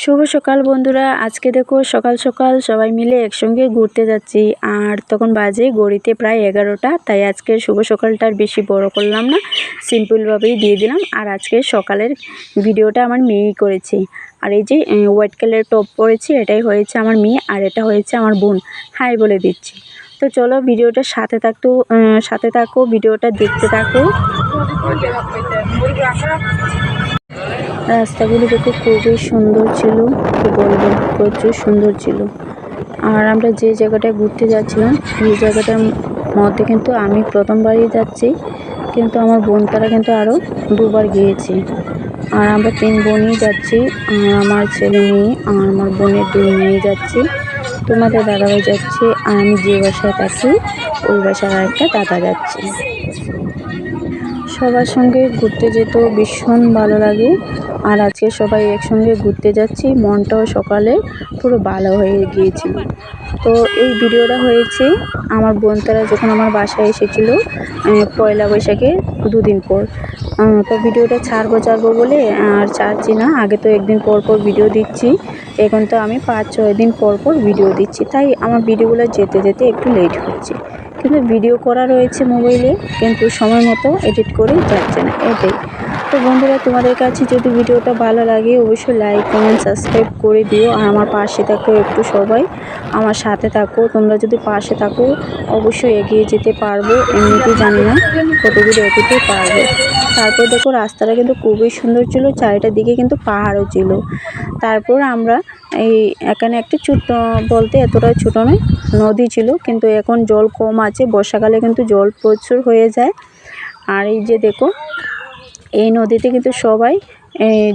শুভ সকাল বন্ধুরা আজকে দেখো সকাল সকাল সবাই মিলে একসঙ্গে ঘুরতে যাচ্ছি আর তখন বাজে গড়িতে প্রায় এগারোটা তাই আজকে শুভ সকালটা আর বেশি বড় করলাম না সিম্পলভাবেই দিয়ে দিলাম আর আজকে সকালের ভিডিওটা আমার মেয়েই করেছে আর এই যে হোয়াইট কালার টপ পরেছি এটাই হয়েছে আমার মেয়ে আর এটা হয়েছে আমার বোন হাই বলে দিচ্ছি তো চলো ভিডিওটা সাথে থাকতো সাথে থাকো ভিডিওটা দেখতে থাকো রাস্তাগুলো দেখে খুবই সুন্দর ছিল, কি বলব, প্রচুর সুন্দর ছিল। আর আমরা যে জায়গাটায় ঘুরতে যাচ্ছিলাম সেই জায়গাটার মধ্যে কিন্তু আমি প্রথমবারই যাচ্ছি, কিন্তু আমার বোন তারা কিন্তু আরও দুবার গিয়েছে। আর আমরা তিন বোনই যাচ্ছি আমার ছেলে মেয়ে, আর আমার বোনের দুই মেয়ে যাচ্ছি। তোমাদের দাদাভাই যাচ্ছে, আর আমি যে বাসায় থাকি, ওই বাসার আরেকটা দাদা যাচ্ছে। সবার সঙ্গে ঘুরতে যেতেও ভীষণ ভালো লাগে। আর আজকে সবাই একসঙ্গে ঘুরতে যাচ্ছি, মনটাও সকালে পুরো ভালো হয়ে গিয়েছিল তো এই ভিডিওটা হয়েছে আমার বোন তারা যখন আমার বাসায় এসেছিল পয়লা বৈশাখে দুদিন পর। তো ভিডিওটা ছাড়বো ছাড়বো বলে আর ছাড়ছি না। আগে তো একদিন পর পর ভিডিও দিচ্ছি, এখন তো আমি পাঁচ ছয় দিন পর পর ভিডিও দিচ্ছি। তাই আমার ভিডিওগুলো যেতে যেতে একটু লেট হচ্ছে। কিন্তু ভিডিও করা রয়েছে মোবাইলে কিন্তু সময় মতো এডিট করে যাচ্ছে না, এটাই। তো বন্ধুরা, তোমাদের কাছে যদি ভিডিওটা ভালো লাগে, অবশ্যই লাইক কমেন্ট সাবস্ক্রাইব করে দিও। আর আমার পাশে থাকো একটু সবাই। আমার সাথে থাকো। তোমরা যদি পাশে থাকো, অবশ্যই এগিয়ে যেতে পারব। এমনিতেই জানি না কতগুলো এগোতে পারব। তারপর দেখো রাস্তাটা কিন্তু খুবই সুন্দর ছিল, চারিটার দিকে কিন্তু পাহাড়ও ছিল। তারপর আমরা এই এখানে একটা ছোট বলতে এতটা ছোট নয়, নদী ছিল, কিন্তু এখন জল কম আছে, বর্ষাকালে কিন্তু জল প্রচুর হয়ে যায়। আর এই যে দেখো, এই নদীতে কিন্তু সবাই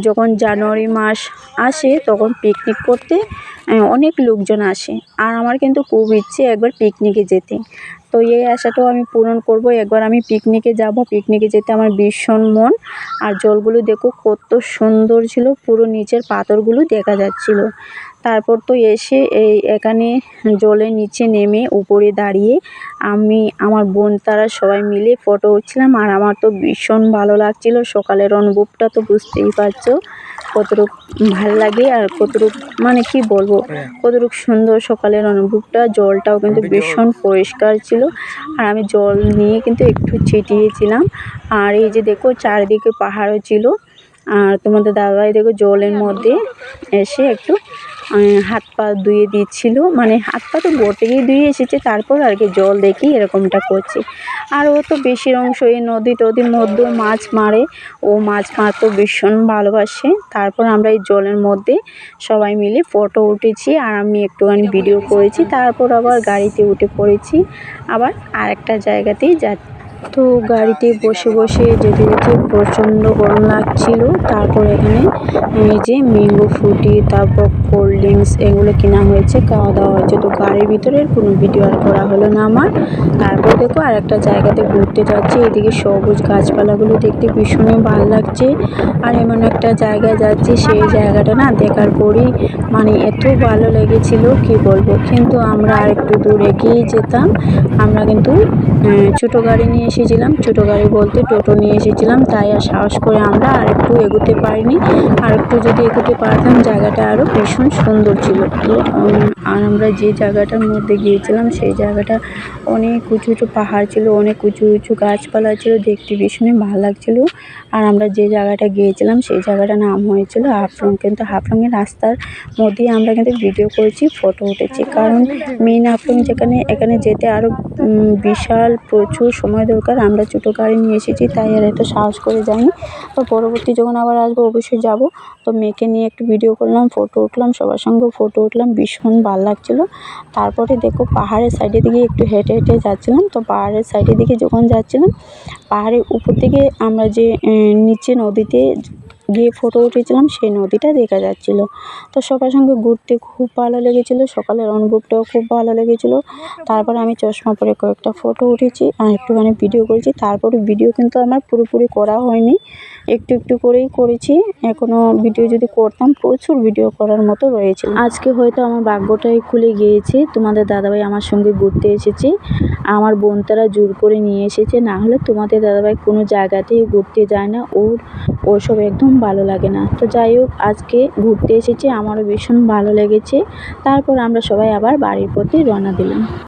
যখন জানুয়ারি মাস আসে, তখন পিকনিক করতে অনেক লোকজন আসে। আর আমার কিন্তু খুব ইচ্ছে একবার পিকনিকে যেতে। তো এই আশাটাও আমি পূরণ করব। একবার আমি পিকনিকে যাব। পিকনিকে যেতে আমার ভীষণ মন। আর জলগুলো দেখো কত সুন্দর ছিল। পুরো নিচের পাথরগুলো দেখা যাচ্ছিল। তারপর তো এসে এই এখানে জলের নিচে নেমে উপরে দাঁড়িয়ে আমি আমার বোন তারা সবাই মিলে ফটো উঠছিলাম আর আমার তো ভীষণ ভালো লাগছিল। সকালের অনুভবটা তো বুঝতেই পারছ। কতটুক ভালো লাগে আর কতটুক মানে কি বলব কতটুক সুন্দর সকালের অনুভবটা। জলটাও কিন্তু ভীষণ পরিষ্কার ছিল আর আমি জল নিয়ে কিন্তু একটু ছিটিয়েছিলাম। আর এই যে দেখো চারিদিকে পাহাড়ও ছিল। আর তোমাদের দাদাভাই দেখো জলের মধ্যে এসে একটু হাত পা ধুয়ে দিচ্ছিল। মানে হাত পা তো বটেই ধুয়ে এসেছে, তারপর আর কি জল দেখি এরকমটা করছে। আর ও তো বেশি অংশ এই নদী টদির মধ্যেও মাছ মারে। ও মাছ মারতেও ভীষণ ভালোবাসে। তারপর আমরা এই জলের মধ্যে সবাই মিলে ফটো উঠেছি আর আমি একটুখানি ভিডিও করেছি। তারপর আবার গাড়িতে উঠে পড়েছি। আবার আরেকটা জায়গাতেই যাচ্ছি। তো গাড়িতে বসে বসে যেতে যেতে প্রচণ্ড গরম লাগছিল। তারপর এখানে এই যে ম্যাঙ্গো ফ্রুটি তারপর কোল্ড ড্রিঙ্কস এগুলো কেনা হয়েছে, খাওয়া দাওয়া হয়েছে। তো গাড়ির ভিতরে কোনো ভিডিও আর করা হলো না আমার। তারপর দেখো আর একটা জায়গাতে ঘুরতে যাচ্ছি, এদিকে সবুজ গাছপালাগুলো দেখতে ভীষণই ভালো লাগছে। আর এমন একটা জায়গায় যাচ্ছি, সেই জায়গাটা না দেখার পরই মানে এত ভালো লেগেছিল, কি বলব? কিন্তু আমরা আর একটু দূর এগিয়েই যেতাম। আমরা কিন্তু ছোটো গাড়ি নিয়ে এসেছিলাম, ছোটো গাড়ি বলতে টোটো নিয়ে এসেছিলাম, তাই আর সাহস করে আমরা আর একটু এগোতে পারিনি। আর একটু যদি এগোতে পারতাম, জায়গাটা আরও ভীষণ সুন্দর ছিল। তো আর আমরা যে জায়গাটার মধ্যে গিয়েছিলাম, সেই জায়গাটা অনেক উঁচু উঁচু পাহাড় ছিল, অনেক উঁচু উঁচু গাছপালা ছিল, দেখতে ভীষণই ভালো লাগছিল। আর আমরা যে জায়গাটা গিয়েছিলাম, সেই জায়গাটার নাম হয়েছিল হাফলং। কিন্তু হাফলংয়ের রাস্তার মধ্যেই আমরা কিন্তু ভিডিও করেছি, ফটো উঠেছি। কারণ মেন হাফলং যেখানে, এখানে যেতে আরও বিশাল প্রচুর সময় দরকার আমরা ছোটো গাড়ি নিয়ে এসেছি, তাই আর এত সাহস করে যাইনি। তো পরবর্তী যখন আবার আসব, অবশ্যই যাব। তো মেয়েকে নিয়ে একটু ভিডিও করলাম ফটো উঠলাম, সবার সঙ্গে ফটো উঠলাম, ভীষণ ভালো লাগছিল। তারপরে দেখো পাহাড়ের সাইডের দিকে একটু হেঁটে হেঁটে যাচ্ছিলাম। তো পাহাড়ের সাইডের দিকে যখন যাচ্ছিলাম, পাহাড়ের উপর থেকে আমরা যে নিচে নদীতে গিয়ে ফটো উঠেছিলাম, সেই নদীটা দেখা যাচ্ছিল। তো সবার সঙ্গে ঘুরতে খুব ভালো লেগেছিল, সকালের অনুভবটাও খুব ভালো লেগেছিলো। তারপর আমি চশমা পরে কয়েকটা ফটো উঠেছি, আর একটুখানি ভিডিও করেছি। তারপরে ভিডিও কিন্তু আমার পুরোপুরি করা হয়নি। একটু একটু করেই করেছি এখনও ভিডিও যদি করতাম, প্রচুর ভিডিও করার মতো রয়েছে আজকে হয়তো আমার ভাগ্যটাই খুলে গিয়েছে, তোমাদের দাদাভাই আমার সঙ্গে ঘুরতে এসেছে, আমার বোন তারা জোর করে নিয়ে এসেছে, না হলে তোমাদের দাদাভাই কোনো জায়গাতেই ঘুরতে যায় না, ওর ওসব একদম ভালো লাগে না। তো যাই হোক, আজকে ঘুরতে এসেছি, আমারও ভীষণ ভালো লেগেছে। তারপর আমরা সবাই আবার বাড়ির পথে রওনা দিলাম।